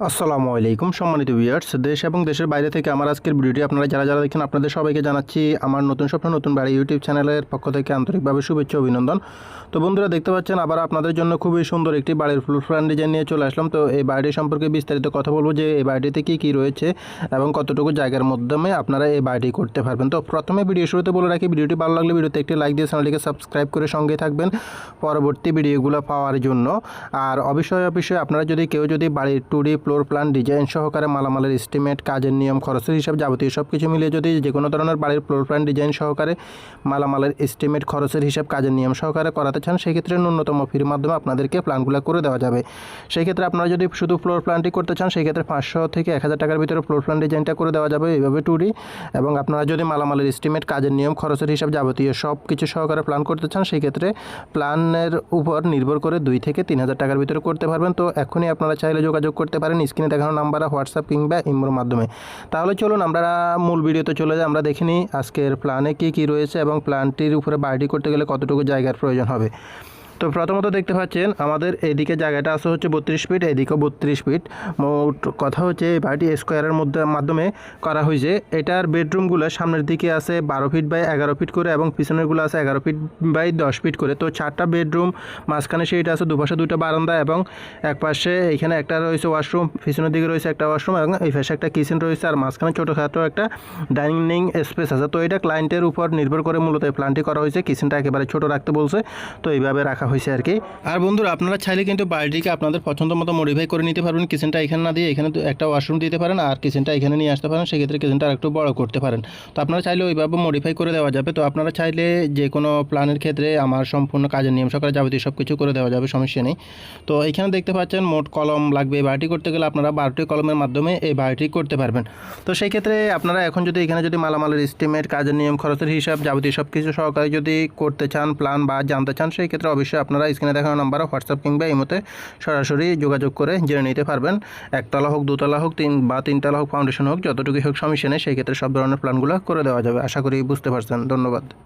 আসসালামু আলাইকুম, সম্মানিত ভিউয়ার্স দেশ এবং দেশের বাইরে থেকে আমার আজকের ভিডিওটি আপনারা যারা যারা দেখেন আপনাদের সবাইকে জানাচ্ছি আমার নতুন স্বপ্ন, নতুন বাড়ি ইউটিউব চ্যানেলের পক্ষ থেকে আন্তরিকভাবে শুভেচ্ছা অভিনন্দন। তো বন্ধুরা, দেখতে পাচ্ছেন, আবার আপনাদের জন্য খুবই সুন্দর একটি বাড়ির ফুল ফ্ল্যান ডিজাইন নিয়ে চলে আসলাম। তো এই বাড়িটি সম্পর্কে বিস্তারিত কথা বলব যে এই বাড়িটিতে কী কী রয়েছে এবং কতটুকু জায়গার মাধ্যমে আপনারা এই বাড়িটি করতে পারবেন। তো প্রথমে ভিডিও শুরুতে বলে রাখি, ভিডিওটি ভালো লাগলে ভিডিওতে একটি লাইক দিয়ে চ্যানেলটিকে সাবস্ক্রাইব করে সঙ্গে থাকবেন পরবর্তী ভিডিওগুলো পাওয়ার জন্য। আর অবশ্যই অবশ্যই আপনারা যদি কেউ যদি বাড়ির two D floor plan, design সহকারে মালামালের এস্টিমেট কাজের নিয়ম, খরচের হিসাব যাবতীয় সব কিছু মিলিয়ে যদি যে কোনো ধরনের বাড়ির ফ্লোর প্ল্যান ডিজাইন সহকারে মালামালের এস্টিমেট খরচের হিসাব, কাজের নিয়ম সহকারে করাতে চান, সেক্ষেত্রে ন্যূনতম ফির মাধ্যমে আপনাদেরকে প্ল্যানগুলো করে দেওয়া যাবে। সেই ক্ষেত্রে আপনারা যদি শুধু ফ্লোর প্ল্যানটি করতে চান সেই ক্ষেত্রে পাঁচশো থেকে এক হাজার টাকার ভিতরে ফ্লোর প্ল্যান ডিজাইনটা করে দেওয়া যাবে এইভাবে টুডি এবং আপনারা যদি মালামালের এস্টিমেট কাজের নিয়ম, খরচের হিসাব যাবতীয় সব কিছু সহকারে প্ল্যান করতে চান সেই ক্ষেত্রে প্ল্যানের উপর নির্ভর করে দুই থেকে তিন হাজার টাকার ভিতরে করতে পারবেন। তো এখনই আপনারা চাইলে যোগাযোগ করতে পারেন। স্ক্রিনে দেখানো নাম্বারে হোয়াটসঅ্যাপ কিংবা ইমোর মাধ্যমে। তাহলে চলুন আমরা মূল ভিডিওতে চলে যাই, আমরা দেখে নিই আজকের প্ল্যানে কী কী রয়েছে এবং প্ল্যানটির উপরে বাইডি করতে গেলে কতটুকু জায়গার প্রয়োজন হবে। তো প্রথমত দেখতে পাচ্ছেন, আমাদের এইদিকে জায়গাটা আছে হচ্ছে বত্রিশ ফিট, এদিকেও বত্রিশ ফিট। মোট কথা হচ্ছে এই বাড়িটি স্কোয়ারের মধ্যে, মাধ্যমে করা হয়েছে। এটার বেডরুমগুলো সামনের দিকে আছে বারো ফিট বাই এগারো ফিট করে এবং পিছনেরগুলো আছে এগারো ফিট বাই দশ ফিট করে। তো চারটা বেডরুম মাঝখানে সেইটা আছে দুপাশে দুটো বারান্দা এবং এক পাশে এখানে একটা রয়েছে ওয়াশরুম পিছনের দিকে রয়েছে একটা ওয়াশরুম এবং এই পাশে একটা কিচেন রয়েছে আর মাঝখানে ছোটোখাটো একটা ডাইনিং স্পেস আছে। তো এটা ক্লায়েন্টের উপর নির্ভর করে মূলত এই প্ল্যানটি করা হয়েছে। কিচেনটা একেবারে ছোট রাখতে বলছে। তো এইভাবে রাখা হয়েছে আর কি। আর বন্ধুরা, আপনারা চাইলে কিন্তু বাড়িটিকে আপনাদের পছন্দ মতো মডিফাই করে নিতে পারবেন। কিচেনটা এখানে না দিয়ে এখানে একটা ওয়াশরুম দিতে পারেন আর কিচেনটা এখানে নিয়ে আসতে পারেন। সেক্ষেত্রে কিচেনটা আরেকটু বড় করতে পারেন। তো আপনারা চাইলে ওইভাবে মডিফাই করে দেওয়া যাবে। তো আপনারা চাইলে যে কোনো প্ল্যানের ক্ষেত্রে আমার সম্পূর্ণ কাজের নিয়ম সকালে যাবতীয় সব কিছু করে দেওয়া যাবে, সমস্যা নেই। তো এখানে দেখতে পাচ্ছেন মোট কলম লাগবে এই বাড়িটি করতে গেলে আপনারা বারোটি কলমের মাধ্যমে এই বাড়িটি করতে পারবেন। তো সেই ক্ষেত্রে আপনারা এখন যদি এখানে যদি মালামালের এস্টিমেট কাজের নিয়ম খরচের হিসাব যাবতীয় সব কিছু সহকারে যদি করতে চান প্ল্যান বা জানতে চান সেই ক্ষেত্রে অবশ্যই আপনারা স্ক্রিনে দেখানো নাম্বারে হোয়াটসঅ্যাপ কিংবা এই মতে সরাসরি যোগাযোগ করে জেনে নিতে পারবেন। একতলা হোক, দুতলা হোক, তিন বা তিনতলা হোক ফাউন্ডেশন হোক, যতটুকুই হোক সমিশনে সেই ক্ষেত্রে সব ধরনের প্ল্যানগুলো করে দেওয়া যাবে। আশা করি বুঝতে পারছেন। ধন্যবাদ।